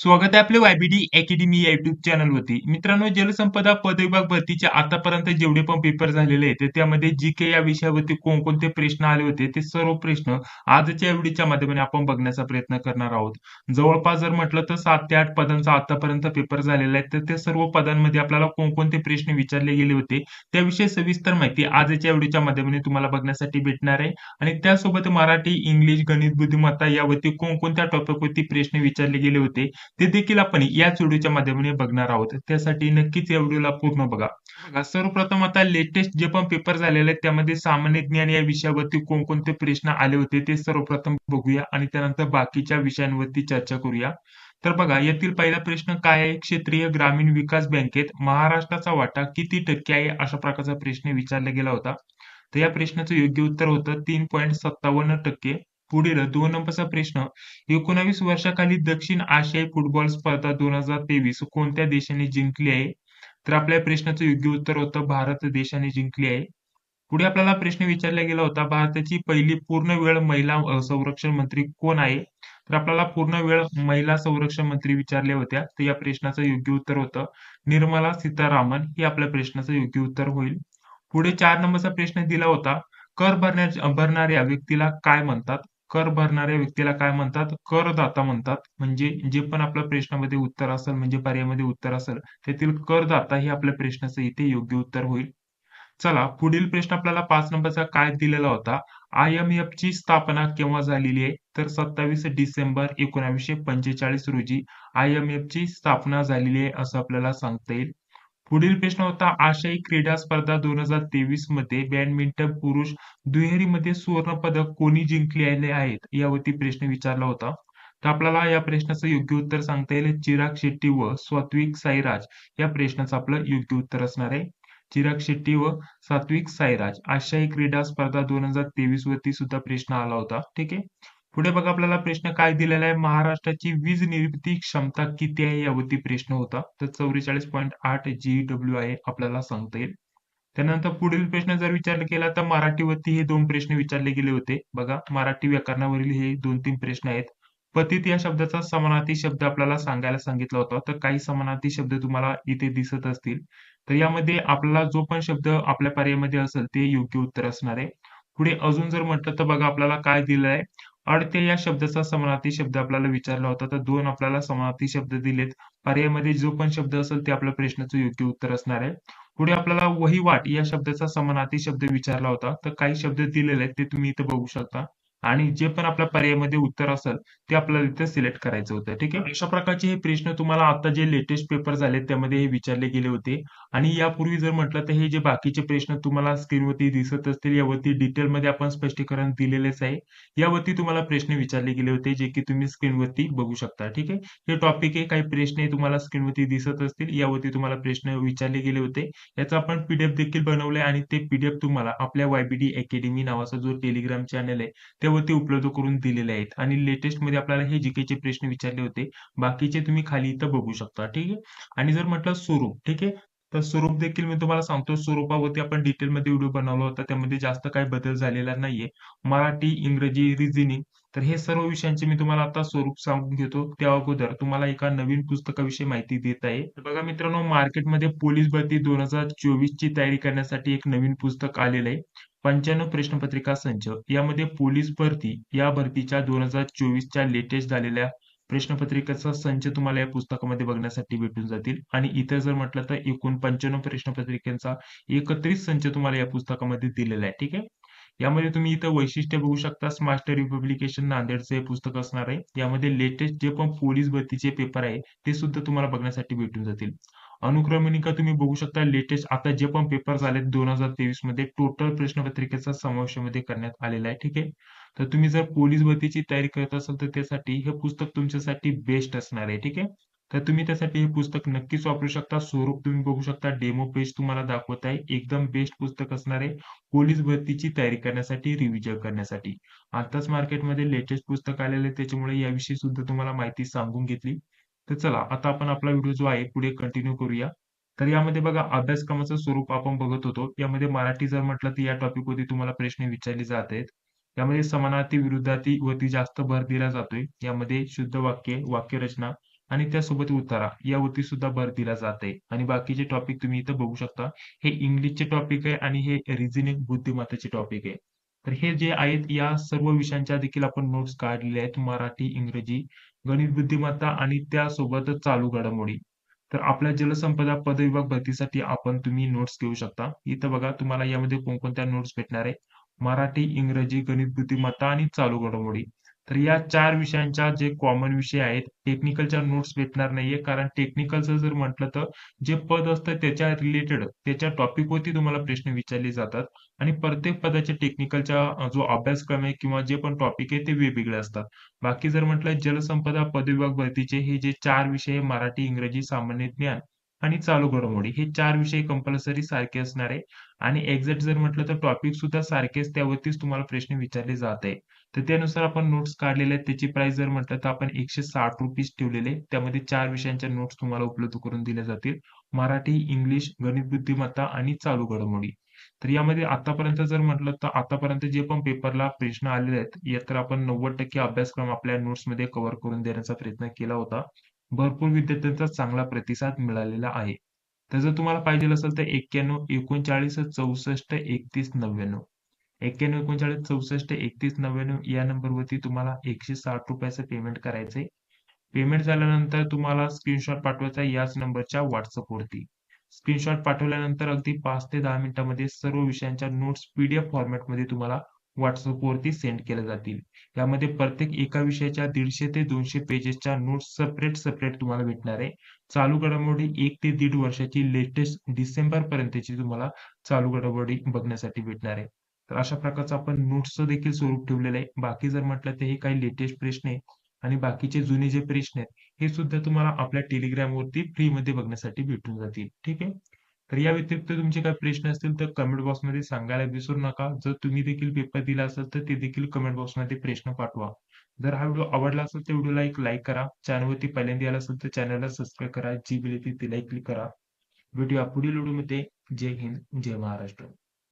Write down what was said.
स्वागत आहे आपले वायबीडी अकॅडमी या युट्यूब चॅनलवरती मित्रांनो जलसंपदा पदविभाग भरतीचे आतापर्यंत जेवढे पण पेपर झालेले आहेत त्यामध्ये जी के या विषयावरती कोणकोणते प्रश्न आले होते ते सर्व प्रश्न आजच्या या व्हिडिओच्या माध्यमाने आपण बघण्याचा प्रयत्न करणार आहोत. जवळपास जर म्हटलं तर सात ते आठ पदांचा आतापर्यंत पेपर झालेला आहे तर त्या सर्व पदांमध्ये आपल्याला कोणकोणते प्रश्न विचारले गेले होते त्याविषयी सविस्तर माहिती आजच्या व्हिडिओच्या माध्यमाने तुम्हाला बघण्यासाठी भेटणार आहे. आणि त्यासोबत मराठी इंग्लिश गणित बुद्धिमत्ता यावरती कोणकोणत्या टॉपिकवरती प्रश्न विचारले गेले होते ते देखील आपण याच व्हिडिओच्या माध्यमाने बघणार आहोत. त्यासाठी नक्कीच या व्हिडिओला पूर्ण बघा. बघा सर्वप्रथम आता लेटेस्ट जे पण पेपर झालेले आहेत त्यामध्ये सामान्य ज्ञान या विषयावरती कोणकोणते प्रश्न आले होते ते सर्वप्रथम बघूया आणि त्यानंतर बाकीच्या विषयांवरती चर्चा करूया. तर बघा यातील पहिला प्रश्न काय आहे? क्षेत्रीय ग्रामीण विकास बँकेत महाराष्ट्राचा वाटा किती टक्के आहे? अशा प्रकारचा प्रश्न विचारला गेला होता. तर या प्रश्नाचं योग्य उत्तर होतं तीन पॉईंट सत्तावन्न टक्के. पुढील दोन नंबरचा प्रश्न. एकोणावीस वर्षाखाली दक्षिण आशियाई फुटबॉल स्पर्धा दोन हजार तेवीस कोणत्या देशाने जिंकली आहे? तर आपल्या प्रश्नाचं योग्य उत्तर होतं भारत देशाने जिंकली आहे. पुढे आपल्याला प्रश्न विचारला गेला होता भारताची पहिली पूर्ण वेळ महिला संरक्षण मंत्री कोण आहे? तर आपल्याला पूर्ण वेळ महिला संरक्षण मंत्री विचारल्या होत्या. तर या प्रश्नाचं योग्य उत्तर होतं निर्मला सीतारामन. हे आपल्या प्रश्नाचं योग्य उत्तर होईल. पुढे चार नंबरचा प्रश्न दिला होता. कर भरण्या भरणाऱ्या व्यक्तीला काय म्हणतात? कर भरणाऱ्या व्यक्तीला काय म्हणतात? करदाता म्हणतात. म्हणजे जे पण आपल्या प्रश्नामध्ये उत्तर असेल म्हणजे पर्यायामध्ये उत्तर असेल त्यातील करदाता हे आपल्या प्रश्नाचं इथे योग्य उत्तर होईल. चला पुढील प्रश्न आपल्याला पाच नंबरचा काय दिलेला होता? आय एम एफ ची स्थापना केव्हा झालेली आहे? तर सत्तावीस डिसेंबर एकोणावीसशे पंचेचाळीस रोजी आय एम एफ ची स्थापना झालेली आहे असं आपल्याला सांगता येईल. पुढील प्रश्न होता आशियाई क्रीडा स्पर्धा दोन हजार तेवीसमध्ये बॅडमिंटन पुरुष दुहेरीमध्ये सुवर्ण पदक कोणी जिंकलेले आहेत? यावरती प्रश्न विचारला होता. तर आपल्याला या प्रश्नाचं योग्य उत्तर सांगता येईल. चिराग शेट्टी व सात्विक साईराज. या प्रश्नाचं आपलं योग्य उत्तर असणार आहे. चिराग शेट्टी व सात्विक साईराज. आशियाई क्रीडा स्पर्धा दोन हजार तेवीस वरती सुद्धा प्रश्न आला होता. ठीक आहे? पुढे बघा आपल्याला प्रश्न काय दिलेला आहे. महाराष्ट्राची वीज निर्मिती क्षमता किती आहे यावरती प्रश्न होता. तर चौवेचाळीस पॉईंट आठ जी डब्ल्यू आहे आपल्याला सांगता येईल. त्यानंतर पुढील प्रश्न जर विचारला केला तर मराठीवरती हे दोन प्रश्न विचारले गेले होते. बघा मराठी व्याकरणावरील हे दोन तीन प्रश्न आहेत. पतित या शब्दाचा समानार्थी शब्द आपल्याला सांगायला सांगितला होता. तर काही समानार्थी शब्द तुम्हाला इथे दिसत असतील. तर यामध्ये आपल्याला जो पण शब्द आपल्या पर्यायामध्ये असेल ते योग्य उत्तर असणार आहे. पुढे अजून जर म्हटलं तर बघा आपल्याला काय दिलं आहे. अडते या शब्दाचा समानार्थी शब्द आपल्याला विचारला होता. तर दोन आपल्याला समानार्थी शब्द दिलेत. पर्यायमध्ये जो पण शब्द असेल ते आपल्या प्रश्नाचं योग्य उत्तर असणार आहे. पुढे आपल्याला वहिवाट या शब्दाचा समानार्थी शब्द विचारला होता. तर काही शब्द दिलेले आहेत ते तुम्ही इथे बघू शकता. आणि जे पण आपल्या पर्यायामध्ये उत्तर असेल ते आपल्याला इथे सिलेक्ट करायचं होतं ठीक आहे? अशा प्रकारचे हे प्रश्न तुम्हाला आता जे लेटेस्ट पेपर झाले त्यामध्ये हे विचारले गेले होते. आणि यापूर्वी जर म्हटलं तर हे जे बाकीचे प्रश्न तुम्हाला स्क्रीनवरती दिसत असतील यावरती डिटेलमध्ये आपण स्पष्टीकरण दिलेलेच आहे. यावरती तुम्हाला प्रश्न विचारले गेले होते जे की तुम्ही स्क्रीनवरती बघू शकता ठीक आहे? हे टॉपिक आहे काही प्रश्न तुम्हाला स्क्रीनवरती दिसत असतील यावरती तुम्हाला प्रश्न विचारले गेले होते. याचा आपण पीडीएफ देखील बनवलंय आणि ते पीडीएफ तुम्हाला आपल्या वायबीडी अकॅडमी नावाचा जो टेलिग्राम चॅनल आहे त्यावरती उपलब्ध करून दिलेले आहेत. आणि लेटेस्टमध्ये आपल्याला हे जीकेचे प्रश्न विचारले होते. बाकीचे तुम्ही खाली इथं बघू शकता. ठीक आहे? आणि जर म्हटलं स्वरूप ठीक आहे? तर स्वरूप देखील मी तुम्हाला सांगतो. स्वरूपावरती आपण डिटेलमध्ये व्हिडिओ बनवला होता. त्यामध्ये जास्त काही बदल झालेला नाहीये. मराठी इंग्रजी रिझनिंग तर हे सर्व विषयांचे मी तुम्हाला आता स्वरूप सांगून घेतो. त्या अगोदर तुम्हाला एका नवीन पुस्तकाविषयी माहिती देत आहे. बघा मित्रांनो मार्केटमध्ये पोलीस भरती दोन हजार चोवीस ची तयारी करण्यासाठी एक नवीन पुस्तक आलेलं आहे. पंच्याण्णव प्रश्नपत्रिका संच. यामध्ये पोलीस भरती या भरतीच्या दोन हजार चोवीसच्या लेटेस्ट झालेल्या प्रश्नपत्रिकेचा संच तुम्हाला या पुस्तकामध्ये बघण्यासाठी भेटून जातील. आणि इतर जर म्हटलं तर एकूण पंच्याण्णव प्रश्नपत्रिकेचा एकत्रित संच तुम्हाला या पुस्तकामध्ये दिलेला आहे. ठीक आहे? यामध्ये तुम्ही इथं वैशिष्ट्य बघू शकता मास्टर रिपब्लिकेशन नांदेडचं हे पुस्तक असणार आहे. यामध्ये लेटेस्ट जे पण पोलीस भरतीचे पेपर आहे ते सुद्धा तुम्हाला बघण्यासाठी भेटून जातील. अनुक्रमणिका तुम्ही बघू शकता लेटेस्ट आता जे पण पेपर झाले दोन हजार तेवीसमध्ये टोटल प्रश्नपत्रिकेचा समावेशमध्ये करण्यात आलेला आहे ठीक आहे? तर तुम्ही जर पोलीस भरतीची तयारी करत असाल तर त्यासाठी हे पुस्तक तुमच्यासाठी बेस्ट असणार आहे ठीक आहे? तर तुम्ही त्यासाठी हे पुस्तक नक्कीच वापरू शकता. स्वरूप तुम्ही बघू शकता. डेमो पेज तुम्हाला दाखवत आहे. एकदम बेस्ट पुस्तक असणार आहे. पोलीस भरतीची तयारी करण्यासाठी रिव्हिजन करण्यासाठी. आताच मार्केटमध्ये लेटेस्ट पुस्तक आलेले त्याच्यामुळे याविषयी सुद्धा तुम्हाला माहिती सांगून घेतली. तर चला आता आपण आपला व्हिडिओ जो आहे पुढे कंटिन्यू करूया. तर यामध्ये बघा अभ्यासक्रमाचं स्वरूप आपण बघत होतो. यामध्ये मराठी जर म्हटलं तर या टॉपिक वरती तुम्हाला प्रश्न विचारले जात आहेत यामध्ये समानार्थी विरुद्धार्थी वरती जास्त भर दिला जातोय. यामध्ये शुद्ध वाक्य वाक्यरचना आणि त्यासोबत उतारा यावरती सुद्धा भर दिला जात आहे आणि बाकीचे टॉपिक तुम्ही इथं बघू शकता. हे इंग्लिशचे टॉपिक आहे आणि हे रिझनिंग बुद्धिमत्तेचे टॉपिक आहे. तर हे जे आहेत या सर्व विषयांच्या देखील आपण नोट्स काढलेल्या आहेत मराठी इंग्रजी गणित बुद्धिमत्ता आणि त्यासोबतच चालू घडामोडी. तर आपल्या जलसंपदा पदविभाग भरतीसाठी आपण तुम्ही नोट्स घेऊ शकता. इथं बघा तुम्हाला यामध्ये कोणकोणत्या नोट्स भेटणार आहे. मराठी इंग्रजी गणित बुद्धिमत्ता आणि चालू घडामोडी. तर या चार विषयांच्या जे कॉमन विषय आहेत टेक्निकलच्या नोट्स भेटणार नाहीये. कारण टेक्निकलचं जर म्हटलं तर जे पद असतं त्याच्या रिलेटेड त्याच्या टॉपिकवरती तुम्हाला प्रश्न विचारले जातात. आणि प्रत्येक पदाच्या टेक्निकलच्या जो अभ्यासक्रम आहे किंवा जे पण टॉपिक आहे ते वेगवेगळे असतात. बाकी जर म्हटलं जलसंपदा पदविभाग भरतीचे हे जे चार विषय मराठी इंग्रजी सामान्य ज्ञान आणि चालू घडामोडी हे चार विषय कंपल्सरी सारखे असणार आहे. आणि एक्झॅक्ट जर म्हटलं तर टॉपिक सुद्धा सारखेच त्यावरतीच तुम्हाला प्रश्न विचारले जात आहे. तर त्यानुसार आपण नोट्स काढलेले आहेत. त्याची प्राइस जर म्हटलं तर आपण एकशे साठ रुपीज ठेवलेले. त्यामध्ये चार विषयांच्या नोट्स तुम्हाला उपलब्ध करून दिल्या जातील. मराठी इंग्लिश गणित बुद्धिमत्ता आणि चालू घडामोडी. तर यामध्ये आतापर्यंत जर म्हटलं तर आतापर्यंत जे पण पेपरला प्रश्न आलेले आहेत यात तर आपण नव्वद टक्के अभ्यासक्रम आपल्या नोट्समध्ये कव्हर करून देण्याचा प्रयत्न केला होता. भरपूर विद्यार्थ्यांचा चांगला प्रतिसाद मिळालेला आहे. तर जर तुम्हाला पाहिजे असेल तर एक्क्याण्णव एकोणचाळीस चौसष्ट एकतीस नव्याण्णव. एक्क्याण्णव एकोणचाळीस चौसष्ट एकतीस नव्याण्णव या नंबरवरती तुम्हाला एकशे साठ रुपयाचं पेमेंट करायचंय. पेमेंट झाल्यानंतर तुम्हाला स्क्रीनशॉट पाठवायचा याच नंबरच्या व्हॉट्सअपवरती स्क्रीनशॉट पाठवल्यानंतर अगदी पाच ते दहा मिनिटांमध्ये सर्व विषयांच्या नोट्स पीडीएफ फॉर्मॅटमध्ये तुम्हाला व्हॉट्सअपवरती सेंड केल्या जातील. यामध्ये प्रत्येक एका विषयाच्या दीडशे ते दोनशे पेजेसच्या नोट्स सेपरेट सेपरेट तुम्हाला भेटणार आहे. चालू घडामोडी एक ते दीड वर्षाची लेटेस्ट डिसेंबर पर्यंतची तुम्हाला चालू घडामोडी बघण्यासाठी भेटणार आहे. तर अशा प्रकारचं आपण नोट्सचं देखील स्वरूप ठेवलेलं आहे. बाकी जर म्हटलं तर हे काही लेटेस्ट प्रश्न आहे आणि बाकीचे जुने जे प्रश्न आहेत हे सुद्धा तुम्हाला आपल्या टेलिग्रामवरती वरती फ्री मध्ये बघण्यासाठी भेटून जातील. ठीक आहे? तर या व्यतिरिक्त तुमचे काही प्रश्न असतील तर कमेंट बॉक्समध्ये सांगायला विसरू नका. जर तुम्ही देखील पेपर दिला असेल तर ते देखील कमेंट बॉक्समध्ये प्रश्न पाठवा. जर हा व्हिडिओ आवडला असेल तर व्हिडिओला एक लाईक करा. चॅनलवरती पहिल्यांदा आला असेल तर चॅनलला सबस्क्राईब करा. जी बिल तिला क्लिक करा. व्हिडिओ पुढील व्हिडिओमध्ये जय हिंद. जय महाराष्ट्र.